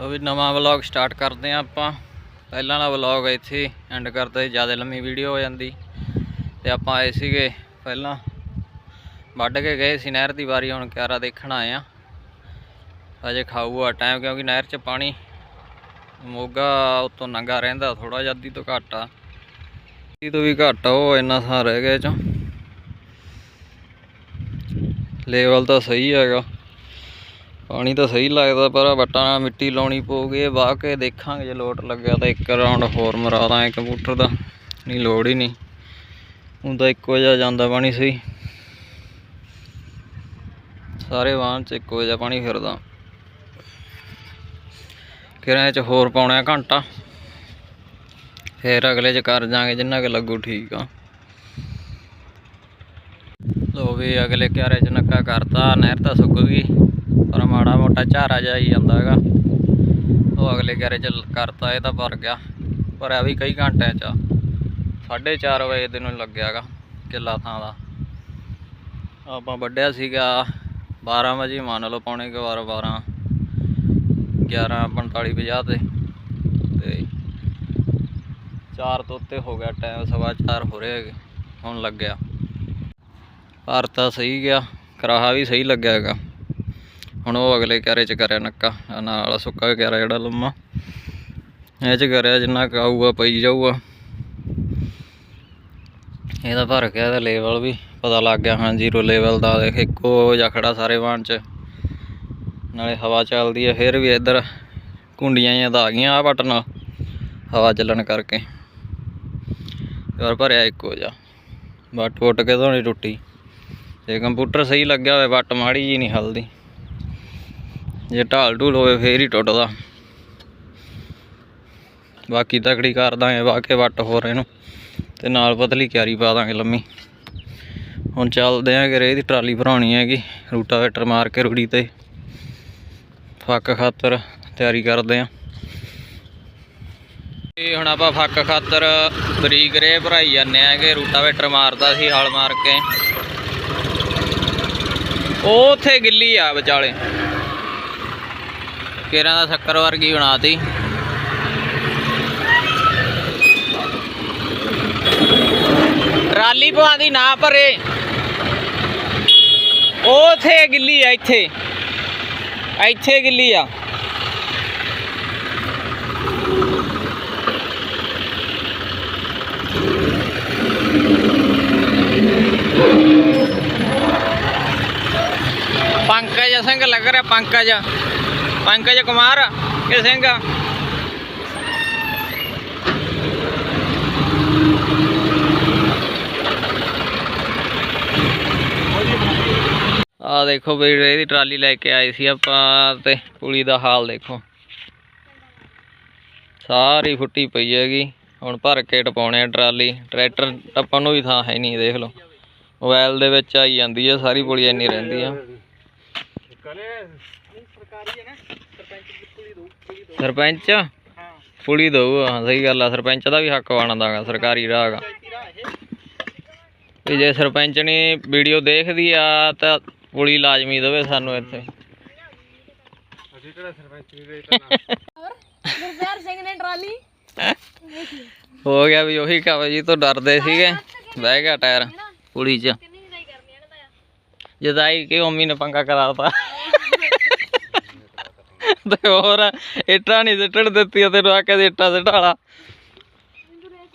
ਉਹ ਵੀ ਨਵਾਂ vlog start ਕਰਦੇ ਆ ਆਪਾਂ। ਪਹਿਲਾਂ ਵਾਲਾ ਵਲੌਗ ਇੱਥੇ ਐਂਡ ਕਰਦੇ ਜ਼ਿਆਦਾ ਲੰਮੀ ਵੀਡੀਓ ਹੋ ਜਾਂਦੀ। ਤੇ ਆਪਾਂ ਆਏ ਸੀਗੇ ਪਹਿਲਾਂ। ਵੱਢ ਕੇ ਗਏ ਸੀ ਨਹਿਰ ਦੀ ਵਾਰੀ, ਹੁਣ ਕਿਆਰਾ ਦੇਖਣ ਆਏ ਆ ਅਜੇ ਖਾਊਗਾ ਟਾਈਮ ਕਿਉਂਕਿ ਨਹਿਰ 'ਚ ਪਾਣੀ, ਮੋਗਾ ਉਤੋਂ ਨੰਗਾ ਰਹਿੰਦਾ ਥੋੜਾ ਜਿਹਾ ਤੋਂ ਘੱਟ ਆ। ਅੱਧੀ ਤੋਂ ਵੀ ਘੱਟ ਆ, ਉਹ ਇੰਨਾ ਸਾਂ ਰਹਿ ਗਿਆ 'ਚੋਂ 'ਚ। ਲੈਵਲ ਤਾਂ ਸਹੀ ਹੈਗਾ। ਪਾਣੀ ਤਾਂ ਸਹੀ ਲੱਗਦਾ, ਪਰ ਵੱਟਾਂ ਨਾਲ ਮਿੱਟੀ ਲਾਉਣੀ ਪਊਗੀ। ਵਾਹ ਕੇ ਦੇਖਾਂਗੇ ਜੇ ਲੋਟ ਲੱਗਿਆ ਤਾਂ ਇੱਕ ਰਾਉਂਡ ਹੋਰ ਮਰਾ ਦਾਂ ਕੰਪਿਊਟਰ ਦਾ। ਨਹੀਂ, ਲੋੜ ਹੀ ਨਹੀਂ। ਹੁਣ ਤਾਂ ਇੱਕੋ ਜਿਹਾ ਜਾਂਦਾ ਪਾਣੀ ਸਹੀ। ਸਾਰੇ ਵਾਹਨ ਚ ਇੱਕੋ ਜਿਹਾ ਪਾਣੀ ਫਿਰਦਾ। ਕਿਰਾਂ ਚ ਹੋਰ ਪਾਉਣਾ ਘੰਟਾ। ਫਿਰ ਅਗਲੇ ਚ ਕਰ ਜਾਾਂਗੇ ਜਿੰਨਾ ਕਿ ਲੱਗੂ ਠੀਕ ਆ। ਲੋ ਵੀ ਅਗਲੇ ਕਿਆਰੇ ਚ ਨੱਕਾ ਕਰਤਾ, ਨਹਿਰ ਤਾਂ ਸੁੱਕ ਗਈ। ਪਰ ਮਾੜਾ ਮੋਟਾ ਝਾਰਾ ਜਿਹਾ ਹੀ ਜਾਂਦਾ ਹੈਗਾ। ਉਹ ਅਗਲੇ ਕਿਆਰੇ ਚ ਕਰਤਾ, ਇਹ ਤਾਂ ਭਰ ਗਿਆ। ਪਰ ਆ ਵੀ ਕਈ ਘੰਟਿਆਂ ਚ। 4:30 ਵਜੇ ਦੇ ਨੂੰ ਲੱਗਿਆਗਾ ਕਿੱਲਾ ਥਾਂ ਦਾ। ਆਪਾਂ ਵੱਢਿਆ ਸੀਗਾ 12 ਵਜੇ ਮੰਨ ਲਓ ਪੌਣੇ ਕੁ ਬਾਰਾਂ 12 11 45 50 ਤੇ। ਤੇ 4 ਤੋਂ ਉੱਤੇ ਹੋ ਗਿਆ ਟਾਈਮ, ਸਵਾ 4 ਹੋ ਰਹੇ ਹੈਗੇ। ਹੁਣ ਲੱਗਿਆ। ਪਰ ਤਾਂ ਸਹੀ ਗਿਆ, ਕਰਾਹਾ ਵੀ ਸਹੀ ਲੱਗਿਆ ਹੈਗਾ। ਹੁਣ ਉਹ ਅਗਲੇ ਕਿਆਰੇ ਚ ਕਰਿਆ ਨੱਕਾ, ਆਹ ਨਾਲ ਸੁੱਕਾ ਕਿਆਰਾ ਜਿਹੜਾ ਲੰਮਾ। ਇਹ ਚ ਕਰਿਆ ਜਿੰਨਾ ਕੁ ਆਊਗਾ, ਪਈ ਜਾਊਗਾ। ਇਹਦਾ ਭਰ ਗਿਆ ਇਹਦਾ ਲੈਵਲ ਵੀ, ਪਤਾ ਲੱਗ ਗਿਆ, ਹਾਂ ਜ਼ੀਰੋ ਲੈਵਲ ਦਾ ਦੇਖ, ਇੱਕੋ ਜਿਹਾ ਖੜਾ ਸਾਰੇ ਵਾਹਨ ਚ। ਨਾਲੇ ਹਵਾ ਚੱਲਦੀ ਹੈ ਫਿਰ ਵੀ ਇੱਧਰ ਕੁੰਡੀਆਂ ਜਿਹੀਆਂ ਤਾਂ ਆ ਗਈਆਂ ਆ ਬਟਨ ਹਵਾ ਚੱਲਣ ਕਰਕੇ। ਯਾਰ ਭਰਿਆ ਇੱਕੋ ਜਿਹਾ। ਵੱਟ ਵੁੱਟ ਕੇ ਤਾਂ ਨਹੀਂ ਟੁੱਟੀ। ਜੇ ਕੰਪਿਊਟਰ ਸਹੀ ਲੱਗਿਆ ਹੋਵੇ, ਵੱਟ ਮਾੜੀ ਜੀ ਨਹੀਂ ਹਲਦੀ। ਜੇ ਢਾਲ ਢੂਲ ਹੋਵੇ ਫੇਰ ਹੀ ਟੁੱਟਦਾ। ਬਾਕੀ ਤਕੜੀ ਕਰ ਦਾਂਗੇ, ਵਾਕੇ ਵੱਟ ਹੋ ਰਹੇ ਨੂੰ ਤੇ ਨਾਲ ਪਤਲੀ ਕਿਆਰੀ ਪਾ ਦਾਂਗੇ ਲੰਮੀ। ਹੁਣ ਚੱਲਦੇ ਆਂ ਕਿ ਰੇਹ ਦੀ ਟਰਾਲੀ ਭਰਾਉਣੀ ਹੈਗੀ ਰੂਟਾਵੇਟਰ ਮਾਰ ਕੇ ਰੂੜੀ ਤੇ। ਫੱਕ ਖਾਤਰ ਤਿਆਰੀ ਕਰਦੇ ਆਂ। ਇਹ ਹੁਣ ਆਪਾਂ ਫੱਕ ਖਾਤਰ ਬਰੀਕ ਰੇਹ ਭਰਾਈ ਜਾਂਦੇ ਆਂ ਕਿ ਰੂਟਾਵੇਟਰ ਮਾਰਦਾ ਸੀ, ਹਲ ਮਾਰ ਕੇ। ਉਹ ਉੱਥੇ ਗਿੱਲੀ ਆ ਵਿਚਾਲੇ। ਕੇਰਾਂ ਦਾ ਸ਼ੱਕਰ ਵਰਗੀ ਬਣਾਤੀ। ਟਰਾਲੀ ਪਵਾਂਦੀ ਨਾ ਭਰੇ। ਉਹ ਗਿੱਲੀ ਆ, ਇੱਥੇ। ਇੱਥੇ ਗਿੱਲੀ ਆ। ਪੰਕਜ ਸਿੰਘ ਲੱਗ ਰਿਹਾ, ਪੰਕਜ। ਪੰਕਜ ਕੁਮਾਰ ਕਿ ਸਿੰਘ। ਆ ਦੇਖੋ ਬਈ, ਇਹਦੀ ਟਰਾਲੀ ਲੈ ਕੇ ਆਏ ਸੀ ਆਪਾਂ ਤੇ ਪੁਲੀ ਦਾ ਹਾਲ ਦੇਖੋ। ਸਾਰੀ ਫੁੱਟੀ ਪਈ ਹੈਗੀ। ਹੁਣ ਭਰ ਕੇ ਟਪਾਉਣੇ ਆ ਟਰਾਲੀ। ਟਰੈਕਟਰ ਟੱਪਣ ਨੂੰ ਵੀ ਥਾਂ ਹੈ ਨਹੀਂ, ਦੇਖ ਲਓ। ਮੋਬਾਈਲ ਦੇ ਵਿੱਚ ਆਈ ਜਾਂਦੀ ਹੈ ਸਾਰੀ ਪੁਲੀ ਇੰਨੀ ਰਹਿੰਦੀ ਆ। ਸਰਪੰਚ ਪੁਲੀ ਦਊ ਹਾਂ। ਸਹੀ ਗੱਲ ਆ ਸਰਪੰਚ ਦਾ ਵੀ ਹੱਕ ਬਣਦਾ ਗਾ ਸਰਕਾਰੀ ਰਾਹ ਤੇ ਜੇ ਸਰਪੰਚ ਨੇ ਵੀਡੀਓ ਦੇਖਦੀ ਆ ਤਾਂ ਪੁਲੀ ਲਾਜ਼ਮੀ ਦੇਵੇ ਸਾਨੂੰ ਇੱਥੇ। ਗੁਰਪਿਆਰ ਸਿੰਘ ਨੇ ਟਰਾਲੀ। ਹੋ? ਗਿਆ ਵੀ ਉਹੀ ਕੰਮ ਜੀ ਤੋਂ ਡਰਦੇ ਸੀਗੇ। ਬਹਿ ਗਿਆ ਟਾਇਰ ਪੁਲੀ 'ਚ। ਜਦਾਈ ਕਿ ਮੰਮੀ ਨੇ ਪੰਗਾ ਕਰਾਤਾ। ਤੇ ਹੋਰ ਇੱਟਾਂ ਨਹੀਂ ਸਿੱਟਣ ਦਿੱਤੀਆਂ, ਤੈਨੂੰ ਆਖਿਆ ਸੀ ਇੱਟਾਂ ਸਿੱਟਾਲਾ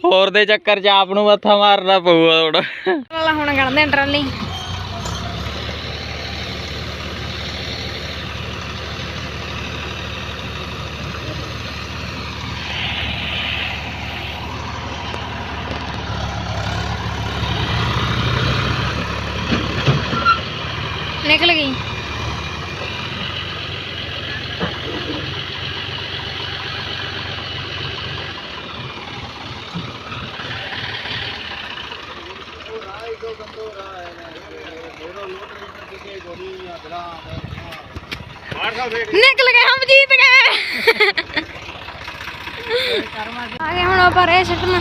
ਹੋਰ ਦੇ ਚੱਕਰ 'ਚ ਆਪ ਨੂੰ ਮੱਥਾ ਮਾਰਨਾ ਪਊਗਾ ਥੋੜਾ ਵਾਲਾ ਹੁਣ ਕੱਢਦੇ ਟਰਾਲੀ। ਨਿਕਲ ਗਈ। ਨਿਕਲ ਗਏ ਹਮ ਜੀਤ ਗਏ। ਆ ਹੁਣ ਆਪਾਂ ਰੇ ਛੱਡਣਾ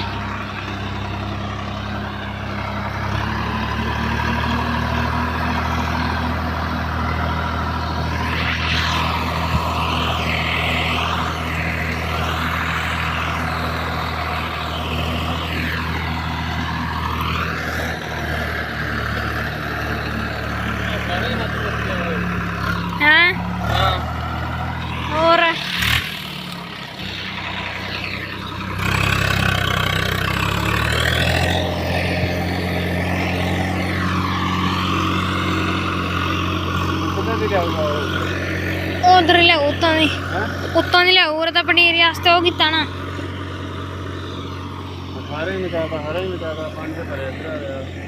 ਕਿੱਥੇ ਤੇ ਲਿਆਊਗਾ ਦੀ। ਉੱਤਾਂ ਦੀ ਲਿਆਉ ਉਹ ਉਹ ਕੀਤਾ ਨਾ। ਨਿਕਾਲਾ ਸਾਰੇ ਨਿਕਾਲਾ ਪੰਜ ਤੇ ਭਰਿਆ ਭਰਿਆ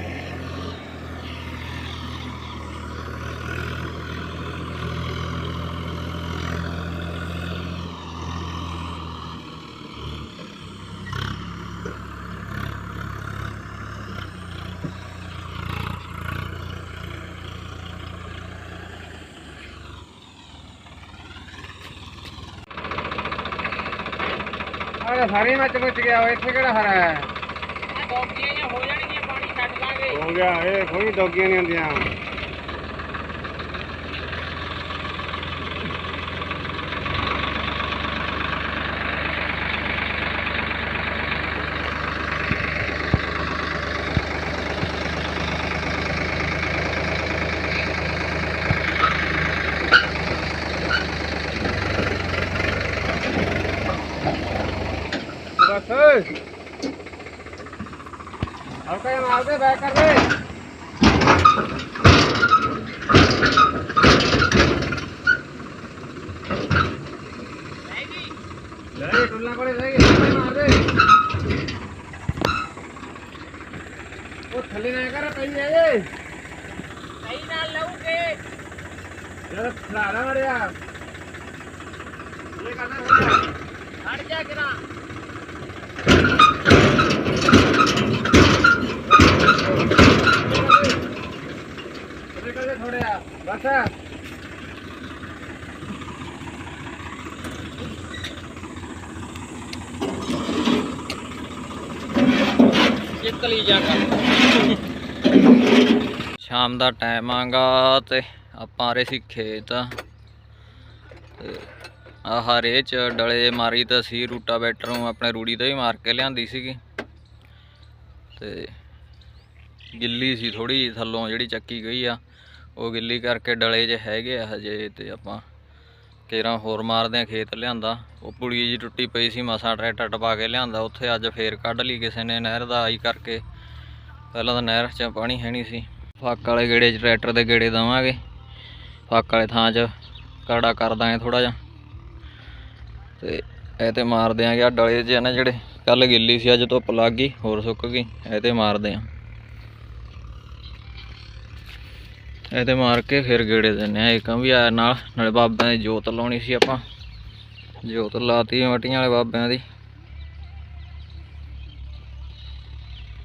ਆਹ ਸਾਰੇ ਮੱਚ ਮੁੱਚ ਗਿਆ ਇੱਥੇ ਕਿਹੜਾ ਹਰਾ ਹੈ? ਹੋ ਗਿਆ ਇਹ ਕੋਈ ਡੋਗੀਆਂ ਨਹੀਂ ਹੁੰਦੀਆਂ। ਕੋਲੇ ਲੈ ਗਈ ਹਲਕਾ ਜਿਹਾ ਮਾਰ ਦੇ ਉਹ ਥੱਲੇ ਨਾ ਕਰ, ਪਈ ਹੈ ਇਹ ਪਈ ਨਾਲ ਲਊਗੇ ਯਾਰ ਖਲਾੜਾ ਮੜਿਆ ਇਹ ਕਰਨਾ ਥੋੜਾ ਹਟ ਜਾ ਕਿਰਾ ਚਿੱਕਲੀ ਜਾ ਸ਼ਾਮ ਦਾ ਟਾਈਮ ਆਗਾ ਤੇ ਆਪਾਂ ਆ ਰਹੇ ਸੀ ਖੇਤ। ਆਹ ਰੇ ਚ ਡਲੇ ਮਾਰੀ ਤਾਂ ਸੀ ਰੂਟਾ ਬੈਟਰ ਨੂੰ ਆਪਣੇ ਰੂੜੀ ਤੋਂ ਹੀ ਮਾਰ ਕੇ ਲਿਆਂਦੀ ਸੀਗੀ। ਤੇ ਗਿੱਲੀ ਸੀ ਥੋੜੀ ਥੱਲੋਂ ਜਿਹੜੀ ਚੱਕੀ ਗਈ ਆ, ਉਹ ਗਿੱਲੀ ਕਰਕੇ ਡਲੇ 'ਚ ਹੈਗੇ ਆ ਹਜੇ ਤੇ ਆਪਾਂ ਕੇਰਾਂ ਹੋਰ ਮਾਰਦੇ ਆ ਖੇਤ ਲਿਆਂਦਾ। ਉਹ ਪੁਲੀ ਜੀ ਟੁੱਟੀ ਪਈ ਸੀ, ਮਸਾਂ ਟਰੈਕਟਰ ਟਪਾ ਕੇ ਲਿਆਂਦਾ। ਉੱਥੇ ਅੱਜ ਫੇਰ ਕੱਢ ਲਈ ਕਿਸੇ ਨੇ ਨਹਿਰ ਦਾ ਆਈ ਕਰਕੇ। ਪਹਿਲਾਂ ਤਾਂ ਨਹਿਰ 'ਚ ਪਾਣੀ ਹੈ ਨਹੀਂ ਸੀ। ਫੱਕ ਵਾਲੇ ਗੇੜੇ 'ਚ ਟਰੈਕਟਰ ਦੇ ਗੇੜੇ ਦਵਾਂਗੇ। ਫੱਕ ਵਾਲੇ ਥਾਂ 'ਚ ਕਰੜਾ ਕਰ ਦਾਂਗੇ ਥੋੜਾ ਜਿਹਾ। ਤੇ ਇਹ ਤੇ ਮਾਰ ਦਿਆਂਗੇ ਆ ਡਲੇ 'ਚ ਨਾ ਜਿਹੜੇ। ਕੱਲ ਗਿੱਲੀ ਸੀ, ਅੱਜ ਧੁੱਪ ਲੱਗ ਗਈ, ਹੋਰ ਸੁੱਕ ਗਈ। ਇਹ ਤੇ ਮਾਰਦੇ ਆ। ਇਹ ਤੇ ਮਾਰ ਕੇ ਫਿਰ ਗੇੜੇ ਦਿੰਨੇ ਆ ਇੱਕ ਵੀ ਆਇਆ ਨਾਲ, ਨਾਲੇ ਬਾਬਿਆਂ ਦੀ ਜੋਤ ਲਾਉਣੀ ਸੀ ਆਪਾਂ। ਜੋਤ ਲਾਤੀ ਮਟੀਆਂ ਵਾਲੇ ਬਾਬਿਆਂ ਦੀ।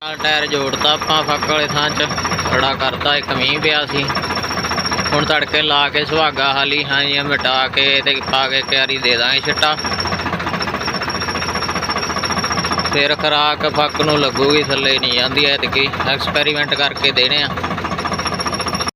ਆ ਟਾਇਰ ਜੋੜਤਾ ਆਪਾਂ ਫੱਕ ਵਾਲੇ ਥਾਂ 'ਚ, ਖੜਾ ਕਰਤਾ, ਇੱਕ ਮੀਂਹ ਪਿਆ ਸੀ। ਹੁਣ ਤੜਕੇ ਲਾ ਕੇ ਸੁਹਾਗਾ ਹਾਲੀ, ਹਾਂ ਜੀ, ਮਿਟਾ ਕੇ ਤੇ ਪਾ ਕੇ ਕਿਆਰੀ ਦੇ ਦਾਂਗੇ ਛਿੱਟਾ। ਫਿਰ ਖਰਾਕ ਫੱਕ ਨੂੰ ਲੱਗੂਗੀ, ਥੱਲੇ ਨਹੀਂ ਜਾਂਦੀ ਐਤਕੀ। ਐਕਸਪੈਰੀਮੈਂਟ ਕਰਕੇ ਦੇਣੇ ਆ।